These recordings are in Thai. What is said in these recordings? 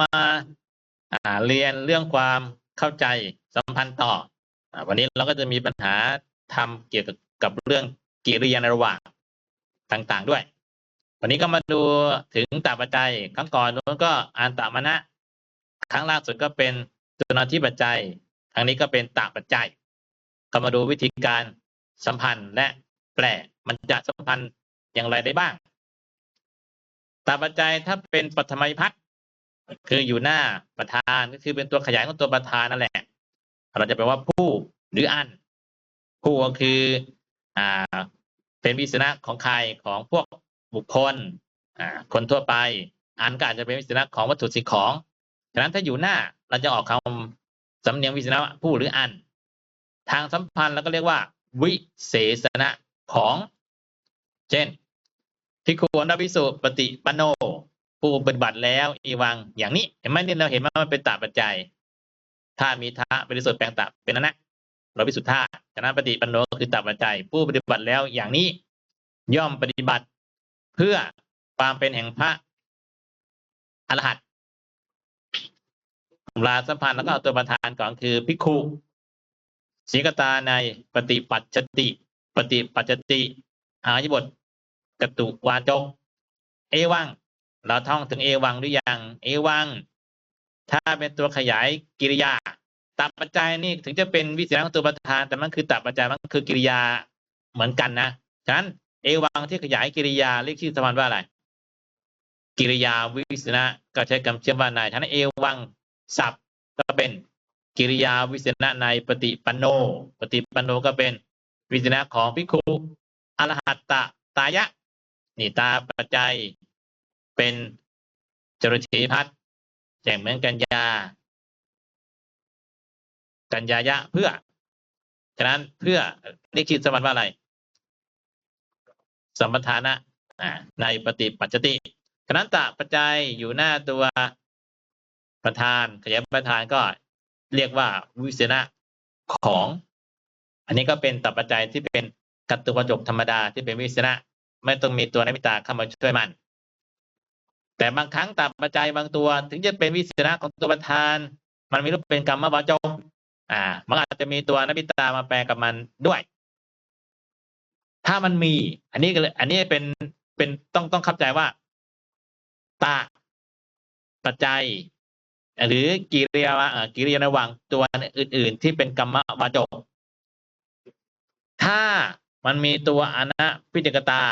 มาอ่าเรียนเรื่องความเข้าใจสัมพันธ์ต่ออวันนี้เราก็จะมีปัญหาทำเกี่ยวกับกับเรื่องกิริยาในระหว่างต่างๆด้วย วันนี้ก็มาดูถึงตาปัจจัยครั้งก่อนนู้นก็อ่านตามนะ ครั้งล่าสุดก็เป็นตัวนที่ปัจจัยครั้งนี้ก็เป็นตาปัจจัย ก็มาดูวิธีการสัมพันธ์และแปลมันจะสัมพันธ์อย่างไรได้บ้างตาปัจจัยถ้าเป็นปฐมพัฒน์ คืออยู่หน้าประธานก็คือเป็นตัวขยายของตัวประธานนั่นแหละ เราจะแปลว่าผู้หรืออัน ผู้ก็คืออ่าเป็นวิสนะของใครของพวกบุคคลอ่าคนทั่วไป อันก็อาจจะเป็นวิสนะของวัตถุสิ่งของฉะนั้นถ้าอยู่หน้าเราจะออกคำสำเนียงวิสนะผู้หรืออัน ทางสัมพันธ์เราก็เรียกว่า วิเศษณะของ เช่นพิคุนพิสุปฏิปโน ผู้ปฏิบัติแล้วอีวังอย่างนี้เห็นไหมเนี่ยเราเห็นว่ามันเป็นตาปัจจัยถ้ามีทะบริสุทธิ์แปลงตาเป็นอนะเราพิสุทธาฉะนั้นปฏิปันโนคือตาปัจจัย ผู้ปฏิบัติแล้วอย่างนี้ ย่อมปฏิบัติเพื่อความเป็นแห่งพระอรหันต์ลาสัมพันธ์แล้วก็เอาตัวประธานก่อนคือพิกขุสีกตาในปฏิปัจจติ ปฏิปัจจติ อายบทกตุวาจก เอวัง เราท่องถึงเอวังหรือยัง เอวัง ถ้าเป็นตัวขยายกิริยาตับปัจจัยนี่ถึงจะเป็นวิสัยของตัวประธาน แต่มันคือตับปัจจัยมันคือกิริยาเหมือนกันนะฉะนั้นเอวังที่ขยายกิริยาเรียกชื่อสมานว่าอะไร กิริยาวิสนะก็ใช้คำเชื่อมว่านายฉะนั้นเอวังศัพท์ก็เป็นกิริยาวิสนะในปฏิปันโน ปฏิปันโนก็เป็นวิสนะของพิคุอรหัตตะตายะ นี่ตาปัจจัย เป็นจรุชีพัฒแจ่งเหมือนกัญญา กัญญายะเพื่อ ฉะนั้นเพื่อเรียกชื่อสมบัติว่าอะไรสัมปทานะในปฏิปัจจติฉะนั้นตาปัจจัยอยู่หน้าตัวประธาน ขยายประธานก็เรียกว่าวิเศษของ อันนี้ก็เป็นตับปัจจัยที่เป็นกัตตุวจกธรรมดาที่เป็นวิเศษไม่ต้องมีตัวนมิตาเข้ามาช่วยมัน แต่บางครั้งตับปัจจัยบางตัว ถึงจะเป็นวิเศษของตัวประธาน มันมีรูปเป็นกรรมวาจกอ่า มันอาจจะมีตัวนมิตามาแปลกับมันด้วย ถ้ามันมี อันนี้ก็เลย อันนี้เป็นเป็นต้องต้องเข้าใจว่า ตาปัจจัย หรือกิริยากิริยาระหว่างตัวอื่น ๆ ที่เป็นกรรมวาจก ถ้ามันมีตัวอนะพิจกตา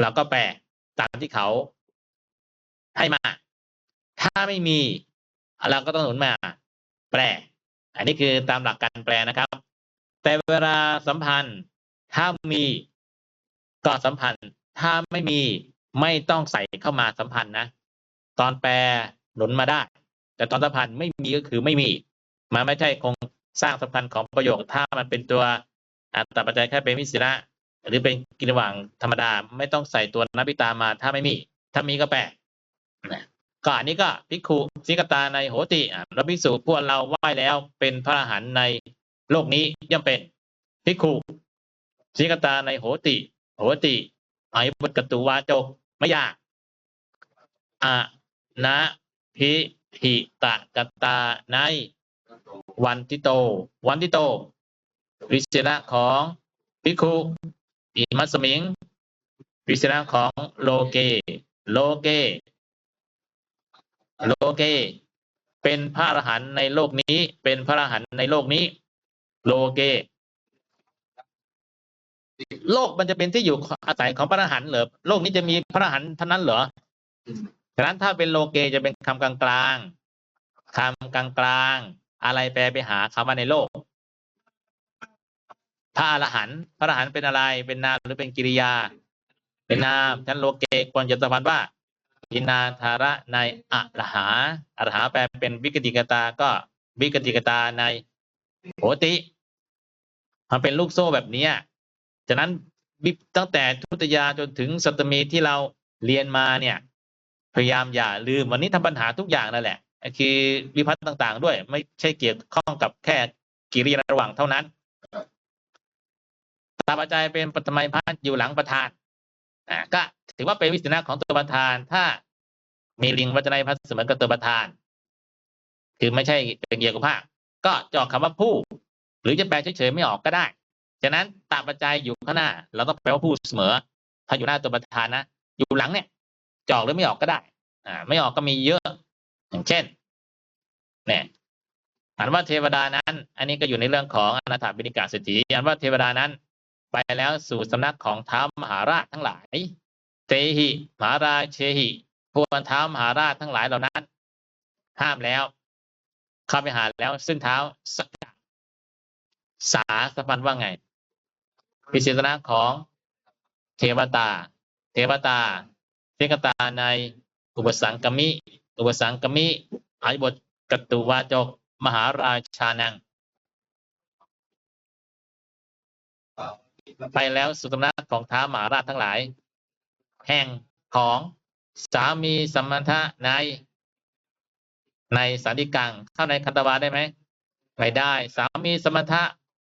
เราก็แปลตามที่เขา ให้มา ถ้าไม่มีเราก็ต้องหนุนมา แปล อันนี้คือตามหลักการแปลนะครับ แต่เวลาสัมพันธ์ ถ้ามีก็สัมพันธ์ ถ้าไม่มีไม่ต้องใส่เข้ามาสัมพันธ์นะ ตอนแปลหนุนมาได้ แต่ตอนสัมพันธ์ไม่มีก็คือไม่มี มันไม่ใช่คงสร้างสัมพันธ์ของประโยค ถ้ามันเป็นตัวอัตปัจจัยแค่เป็นวิสิระหรือเป็นกิริยางธรรมดา ไม่ต้องใส่ตัวนับพิตามาถ้าไม่มี ถ้ามีก็แปล ก็อันนี้ก็พิกขุสิกตาในโหติเราพิสูจน์พวกเราไหว้แล้วเป็นพระอรหันต์ในโลกนี้ย่อมเป็นพิกขุสิกตาในโหติ โหติอายุบทกตุวาจกไม่ยากอะนะพิหิตะกตาในวันทิโต วันทิโต วิเศษของพิคุอิมัสมิงวิเศษของโลเก โลเก โลเก เป็นพระอรหันต์ในโลกนี้ เป็นพระอรหันต์ในโลกนี้ โลเก โลกมันจะเป็นที่อยู่อาศัยของพระอรหันต์เหรอโลกนี้จะมีพระอรหันต์เท่านั้นเหรอฉะนั้นถ้าเป็นโลเกจะเป็นคำกลางกลางคำกลางกลางอะไรแปลไปหาคำว่าในโลกพระอรหันต์พระอรหันต์เป็นอะไร เป็นนามหรือเป็นกิริยา เป็นนามฉันโลเกควรจะสมพันธ์ว่า อินาธาระในอรหาอรหาแปลเป็นวิกติกตาก็วิกติกตาในโหติ มันเป็นลูกโซ่แบบนี้ฉะนั้นตั้งแต่ทุตยาจนถึงสัตมีที่เราเรียนมาเนี่ย พยายามอย่าลืมวันนี้ทำปัญหาทุกอย่างนั่นแหละคือวิพัฒน์ต่าง ๆ ด้วย ไม่ใช่เกี่ยวข้องกับแค่กิริยาระหว่างเท่านั้นตาปัจจัยเป็นปฐมัยพัฒน์อยู่หลังประธาน อ่าก็ถือว่าเป็นวิสนะของตัวประธาน ถ้ามีลิงวัจนัยพัฒน์เสมอกับตัวประธาน คือไม่ใช่เป็นเกียร์กุภาคก็จอกคำว่าผู้ หรือจะแปลเฉยๆไม่ออกก็ได้ฉะนั้นตาปัจจัยอยู่ข้างหน้า เราต้องแปลว่าผู้เสมอ ถ้าอยู่หน้าตัวประธานนะอยู่หลังเนี่ยจออกหรือไม่ออกก็ได้ อ่า ไม่ออกก็มีเยอะ อย่างเช่น เนี่ยอันว่าเทวดานั้น อันนี้ก็อยู่ในเรื่องของอนาถาบิณิกาเศรษฐีอันว่าเทวดานั้น ไปแล้วสู่สำนักของท้ามหาราชทั้งหลายเตหิมหาราชเชหิพวกท้ามหาราชทั้งหลายเหล่านั้น ห้ามแล้วเข้าไปหาแล้วซึ่งเท้าสักกะสาสพันว่าไงพิเศษณะของเทวตา เทวตาเทกตาในอุปสังกมิ อุปสังกมิอายบทกตุวาจก มหาราชานัง ไปแล้วสุตนะของท้าวมาราชทั้งหลาย แห่งของสามีสมมันทะใน ในสันติกังเข้าในคันตวาได้ไหมไม่ได้ สามีสมถะ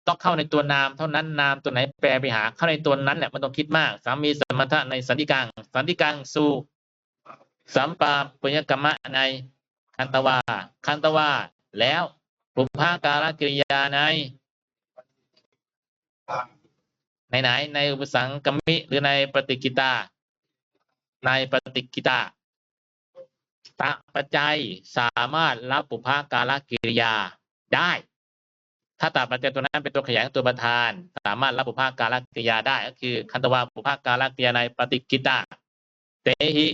ต้องเข้าในตัวนามเท่านั้นนามตัวไหนแปลไปหา เข้าในตัวนั้นแหละมันต้องคิดมาก สามีสมถะในสันติกังสันติกังสู่สัมปาปุญญกรรมะในคันตวาคันตวาแล้วปุพพาการกิริยาใน ในไหนในอุปสังกมิหรือในปฏิกิตา ในปฏิกิตาตะปัจจัยสามารถรับปุพาการกิริยาได้ ถ้าตาปัจจัยตัวนั้นเป็นตัวขยายของตัวประธาน สามารถรับปุพาการกิริยาได้ ก็คือ คันตวาปุพาการกิริยาในปฏิกิตาเตหิ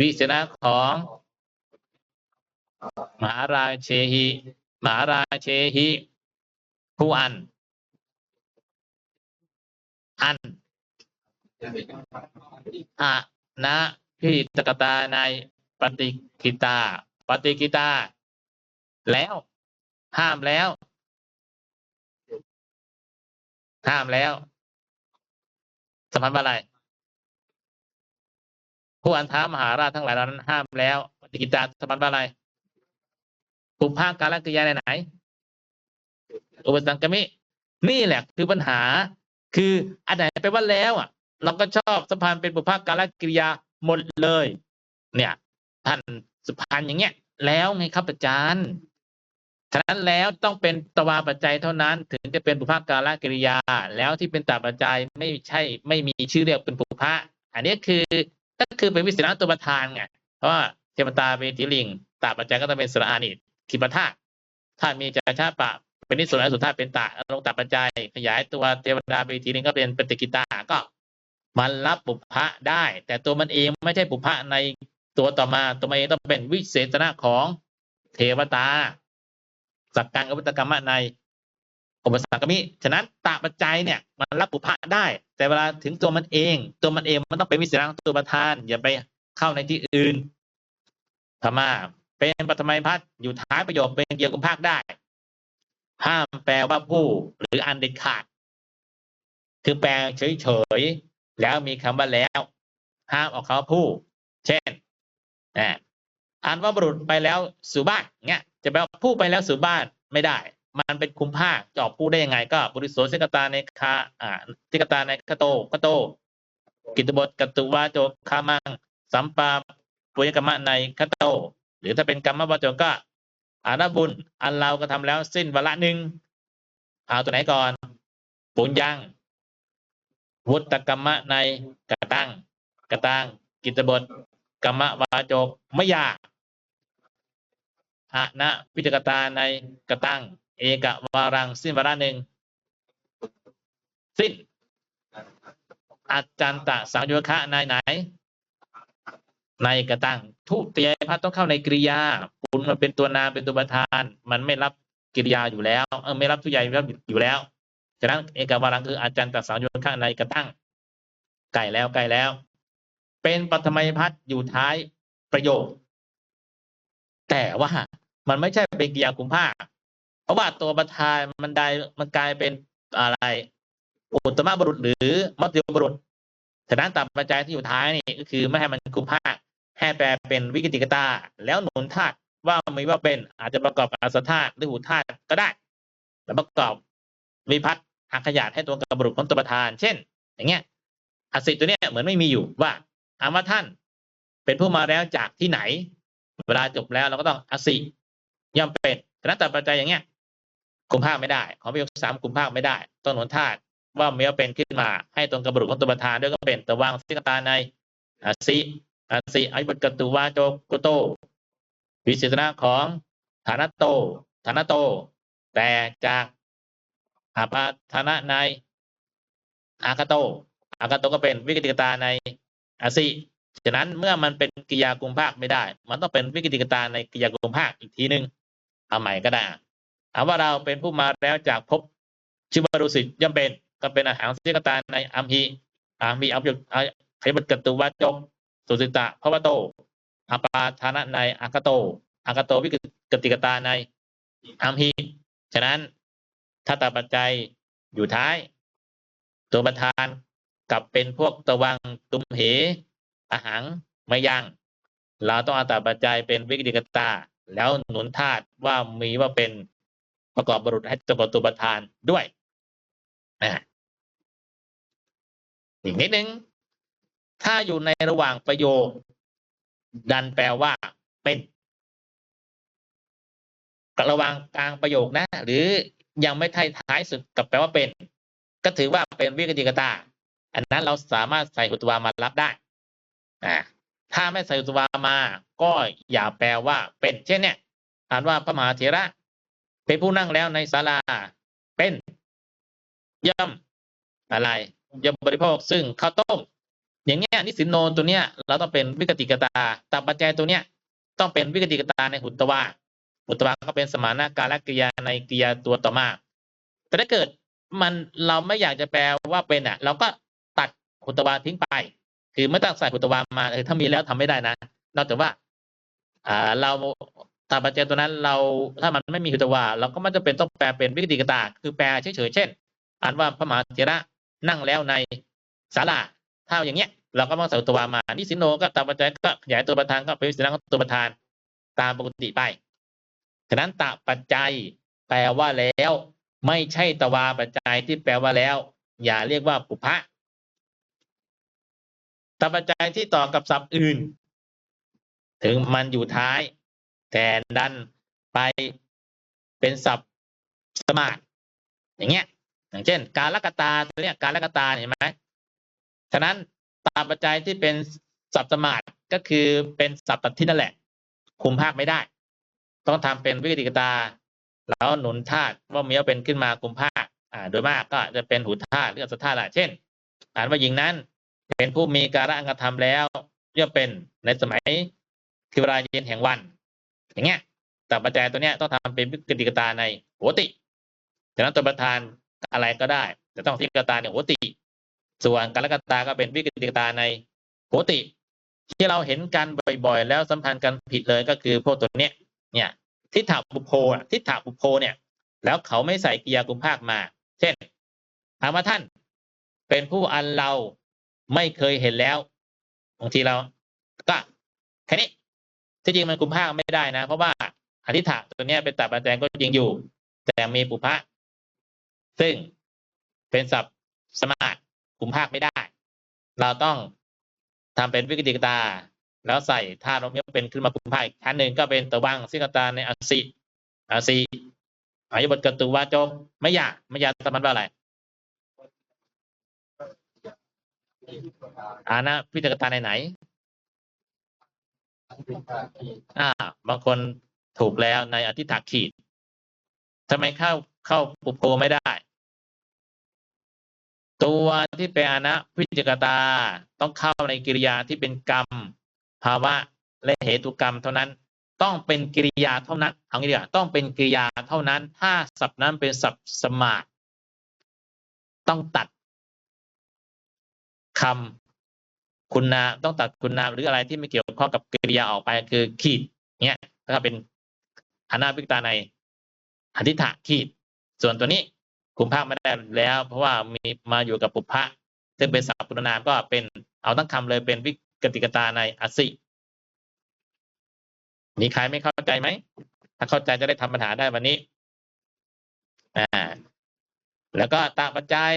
วิเศษณะของมหาราเชหิมหาราเชหิผู้อัน อันอะนะพิตกตาในปฏิกิตา ปฏิกิตา แล้ว ห้ามแล้ว ห้ามแล้วสมพันธ์ว่าอะไรผู้อันท้ามหาราชทั้งหลายเหล่านั้นห้ามแล้ว ปฏิกิตาสมพันธ์ว่าอะไรปุพพาการกิริยาในไหนอุปสังกมิ นี่แหละคือปัญหา คืออันไหนไปว่าแล้วอะ เราก็ชอบสัมพันธ์เป็นปุพการกิริยาหมดเลย เนี่ยท่านสุพรรณอย่างเงี้ย แล้วไงครับอาจารย์ฉะนั้นแล้วต้องเป็นตวาปัจจัยเท่านั้น ถึงจะเป็นปุพการกิริยา แล้วที่เป็นตาปัจจัยไม่ใช่ ไม่มีชื่อเรียกเป็นปุพะอันนี้คือก็คือเป็นวิสิณตัวประธานไงเพราะว่าเทวตาเป็นติลิงตาปัจจัยก็ต้องเป็นสระอานิคิปธาตุถ้ามีจาชาปะ เป็นนิสุนสุธายเป็นตาลงตัดปัจจัย ขยายตัวเทวดาไปทีนึงก็เป็นปฏิกิตาก็ มันรับปุพะได้ แต่ตัวมันเองไม่ใช่ปุพะในตัวต่อมาตัวมันเองต้องเป็นวิเศษณะของเทวตา สักการกับวิตกรรมะในอุปสรรคมิฉะนั้นตาปัจจัยเนี่ย มันรับปุพะได้ แต่เวลาถึงตัวมันเอง ตัวมันเองมันต้องเป็นวิเศษณะของตัวประธาน อย่าไปเข้าในที่อื่นธรรมาเป็นปฐมัยพัฒอยู่ท้ายประโยคเป็นเกี่ยวกับภาคได้ ห้ามแปลว่าผู้หรืออันเด็ดขาด คือแปลเฉยๆ แล้วมีคำว่าแล้ว ห้ามออกคำว่าผู้ เช่นอ่านว่าบุรุษไปแล้วสู่บ้านเงี้ย จะแปลว่าผู้ไปแล้วสู่บ้านไม่ได้ มันเป็นคุมภาคจะออกผู้ได้ยังไง ก็ บริสุทธิ์เสกตาในคาอ่าเสกตาในคาโตคาโต กิตบทกตุวาโจคามังสัมปาปุยกรรมะในคาโต หรือถ้าเป็นกรรมวจก็ อาณาบุญอันเราก็ทำแล้วสิ้นวาระหนึ่งเอาตัวไหนก่อนปุญญังวุตกรรมะในกระตั้งกระตั้งกิจบทกรรมวาจกไม่ยากอะนะพิจกตาในกระตั้ง เอกวารังสิ้นวาระหนึ่งสิ้นอาจารย์ตะสังโยคะในไหน ในกระตั้งทุติยพัฒต้องเข้าในกริยาคุณมันเป็นตัวนามเป็นตัวประธาน มันไม่รับกริยาอยู่แล้วเออไม่รับทุกอย่างอยู่แล้วฉะนั้นเอกวารังคืออาจารย์ตัดสาวโยนข้างในกระตั้งไก่แล้วไก่แล้ว เป็นปฐมัยพัฒอยู่ท้ายประโยค แต่ว่ามันไม่ใช่เป็นกิริยาคุมภาคเพราะว่าตัวประธานมันได้มันกลายเป็นอะไรอุตมะบุรุษหรือมัธยมบุรุษฉะนั้นตัดปัจจัยที่อยู่ท้ายนี่ก็คือไม่ให้มันคุมภาค ให้แปลเป็นวิกติกตา แล้วหนุนธาตุว่ามีว่าเป็นอาจจะประกอบกับอสธาตุหรือหูธาตุก็ได้ แล้วประกอบวิพัฒน์หักขยาดให้ตัวกับบุรุษของตัวประธาน เช่น อย่างเงี้ยอสิตัวเนี้ยเหมือนไม่มีอยู่ว่าถามว่าท่าน เป็นผู้มาแล้วจากที่ไหน เวลาจบแล้วเราก็ต้องอสิย่อมเป็นฉะนั้นแต่ปัจจัยอย่างเงี้ยกุมภาคไม่ได้ ของประโยคสามกุมภาคไม่ได้ ต้องหนุนธาตุว่ามียเป็นขึ้นมาให้ตรงกับบุรุษของตัวประธานด้วยก็เป็นตะวังสิกตาในอสิ อสิอายุบทกตุวาโจกุโต วิเศษณะของฐานะโตฐานะโต แต่จากอาปาฐานะในอากาโตอากาโตก็เป็นวิกติกตาในอาสิฉะนั้นเมื่อมันเป็นกิยากุมภาคไม่ได้ มันต้องเป็นวิกติกตาในกิยากุมภาคอีกทีหนึ่งเอาใหม่ก็ได้เอาว่าเราเป็นผู้มาแล้วจากภพชื่อวาดุสิตย่อมเป็นก็เป็นอาหารสิกตาในอัมพีอัมพีอัมยุขยบัตกตุวัจจก สุสิตะพระวโตอาปาฐานะในอากาโตอากาโตวิกติกตาในอัมพีฉะนั้นถ้าตาปัจจัยอยู่ท้าย ตัวประธานกลับเป็นพวกตะวังตุมเหอาหารไม่ยังเราต้องอาตาปัจจัยเป็นวิกฤตกตา แล้วหนุนธาตุว่ามีว่าเป็นประกอบบรุษให้ตรงกับตัวประธานด้วยนะอีกนิดนึง ถ้าอยู่ในระหว่างประโยค ดันแปลว่า เป็นกระหว่างกลางประโยคนะ หรือยังไม่ท้ายท้ายสุดกับแปลว่าเป็น ก็ถือว่าเป็นวิกฤตกตา อันนั้นเราสามารถใส่หุตวามารับได้อ่าถ้าไม่ใส่สุตวามาก็อย่าแปลว่า เป็น เช่นเนี่ยอ่านว่าพระมหาเถระเป็นผู้นั่งแล้วในศาลาเป็นย่อมอะไรย่อมบริโภคซึ่งข้าวต้ม อย่างเงี้ยนิสินโนตัวเนี้ยเราต้องเป็นวิกติกตาตามปัจจัยตัวเนี้ยต้องเป็นวิกติกตาในหุตวาหุตวาก็เป็นสมานาการกิยาในกิริยาตัวต่อมา แต่ถ้าเกิดมันเราไม่อยากจะแปลว่าเป็นอะ เราก็ตัดหุตวาทิ้งไป คือไม่ต้องใส่หุตวามาเออถ้ามีแล้วทำไม่ได้นะนอกจากว่าอ่าเราตามปัจจัยตัวนั้นเราถ้ามันไม่มีหุตวาเราก็ไม่จะเป็นต้องแปลเป็นวิกติกตา คือแปลเฉยๆเช่นอ่านว่าพระมหาเถระนั่งแล้วในศาลาถ้าอย่างเงี้ย เราก็ต้องส่หุตวมานิสินโนก็ตามปัจจัยก็ขยายตัวประธานก็เป็นวิสิณของตัวประธานตามปกติไป ฉะนั้นตาปัจจัยแปลว่าแล้ว ไม่ใช่ตวาปัจจัยที่แปลว่าแล้ว อย่าเรียกว่าปุพะตปัจจัยที่ต่อกับศัพท์อื่น ถึงมันอยู่ท้าย แต่ดันไปเป็นศัพท์สมาร์อย่างเงี้ย อย่างเช่น การละกตาตัวเนี้ยการละกตาเห็นไหมฉะนั้น ตาปัจจัยที่เป็นศัพท์สมาร์ก็คือเป็นศัพท์ตัดที่นั่นแหละ คุมภาคไม่ได้ ต้องทำเป็นวิกฤตตา แล้วหนุนธาตุว่ามีว่าเป็นขึ้นมาคุมภาคอ่า โดยมากก็จะเป็นหูธาตุหรืออัศธาตุแหละเช่นอ่านว่าหญิงนั้นเป็นผู้มีการะอังกธรรมแล้วย่อมเป็นในสมัยคือเวลาเย็นแห่งวัน อย่างเงี้ยแต่ปัจจัยตัวเนี้ยต้องทำเป็นวิกฤตตาในโหติฉะนั้นตัวประธานอะไรก็ได้ จะต้องวิกฤตตาในโหติ ส่วนการละกตาก็เป็นวิกฤติตาในโหติ ที่เราเห็นกันบ่อยๆ แล้วสัมพันธ์กันผิดเลยก็คือพวกตัวเนี้ยเนี่ยทิฏฐาบุพโพทิฏฐาบุพโพเนี่ย แล้วเขาไม่ใส่กิยากุมภาคมา เช่นถามว่าท่าน เป็นผู้อันเราไม่เคยเห็นแล้วบางทีเรา ก็แค่นี้ที่จริงมันกุมภาคไม่ได้นะ เพราะว่าอธิษฐานตัวเนี้ยเป็นตับปัจจัยก็จริงอยู่ แต่มีปุพะซึ่งเป็นศัพท์สมาร ทกุมภาคไม่ได้ เราต้องทำเป็นวิกฤตตา แล้วใส่ธาตุลมยเป็นขึ้นมากุมภาคอีกชั้นหนึ่งก็เป็นตะวังสิกตาในอสิอสิอายุบทกตุวาจงไม่ยากไม่ยากแต่มันว่าอะไรอานะพิจารณาในไหนอ่า บางคนถูกแล้วในอธิษฐาขีดทำไมเข้าเข้าปุโพไม่ได้ ตัวที่เป็นอนะพิจารตาต้องเข้าในกิริยาที่เป็นกรรม ภาวะและเหตุกรรมเท่านั้น ต้องเป็นกิริยาเท่านั้นเอางี้ดีกว่าต้องเป็นกิริยาเท่านั้น ถ้าศัพท์นั้นเป็นศัพท์สมาร์ทต้องตัดคำคุณนาต้องตัดคุณนามหรืออะไรที่ไม่เกี่ยวข้องกับกิริยาออกไปคือขีดเนี้ยก็เป็นอนาพิกตาในอธิษฐาขีด ส่วนตัวนี้ คุมภาคไม่ได้แล้ว เพราะว่ามีมาอยู่กับปุพพะซึ่งเป็นศัพท์คุณนามก็เป็นเอาทั้งคำเลยเป็นวิกติกตาในอสิมีใครไม่เข้าใจไหม ถ้าเข้าใจจะได้ทำปัญหาได้วันนี้ อ่า แล้วก็ตามปัจจัย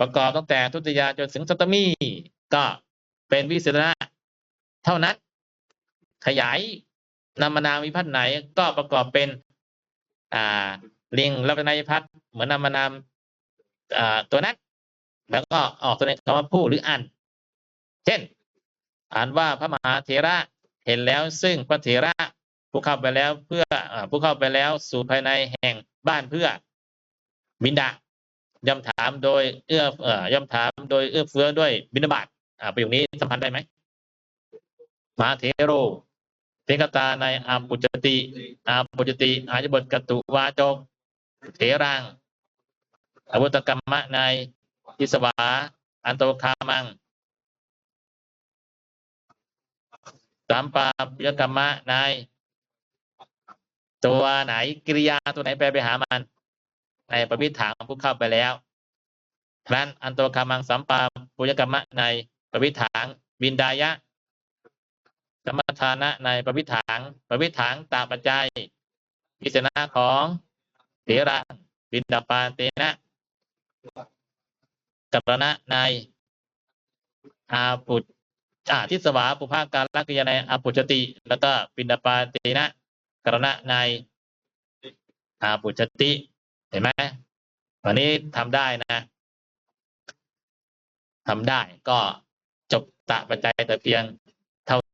ประกอบตั้งแต่ทุติยาจนถึงสัตมีก็เป็นวิเศษณะเท่านั้น ขยายนามนาวิพัฒน์ไหนก็ประกอบเป็น อ่า ลิงลักษณะวิพัฒน์เหมือนนามนามตัวนั้น แล้วก็ออกตัวในคำว่าผู้หรืออัน เช่น อ่านว่าพระมหาเถระเห็นแล้วซึ่งพระเถระผู้เข้าไปแล้วเพื่อผู้เข้าไปแล้วสู่ภายในแห่งบ้านเพื่อบินดาย่อมถามโดยเอื้อเอ่อย่อมถามโดยเอื้อเฟื้อด้วยบิณฑบาตอ่าประโยคนี้สัมพันธ์ได้ไหมมหาเถโรเทกตาในอาปุจติอาปุจติอาจบทกตุวาจก เถรังอวุตกรรมะในทิสวา อันโตคามังสามปาปยกรรมะในตัวไหนกิริยาตัวไหนแปไปหามัน ในประพิถางผู้เข้าไปแล้วครั้นอันโตคามังสัมปาปุยกรรมะในประพิถางบินดายะสมทานะในประพิถางประพิถางตามปัจจัยพิจารณาของ ระบินดาปาเตนะกัปนะในอาปุจจาทิสวาปุภาการลักษณะในอาปุจติ แล้วก็บินดาปาเตนะกรณะในอาปุจติ เห็นไหมวันนี้ทำได้นะทำได้ก็จบตะปัจจัยแต่เพียงเท่า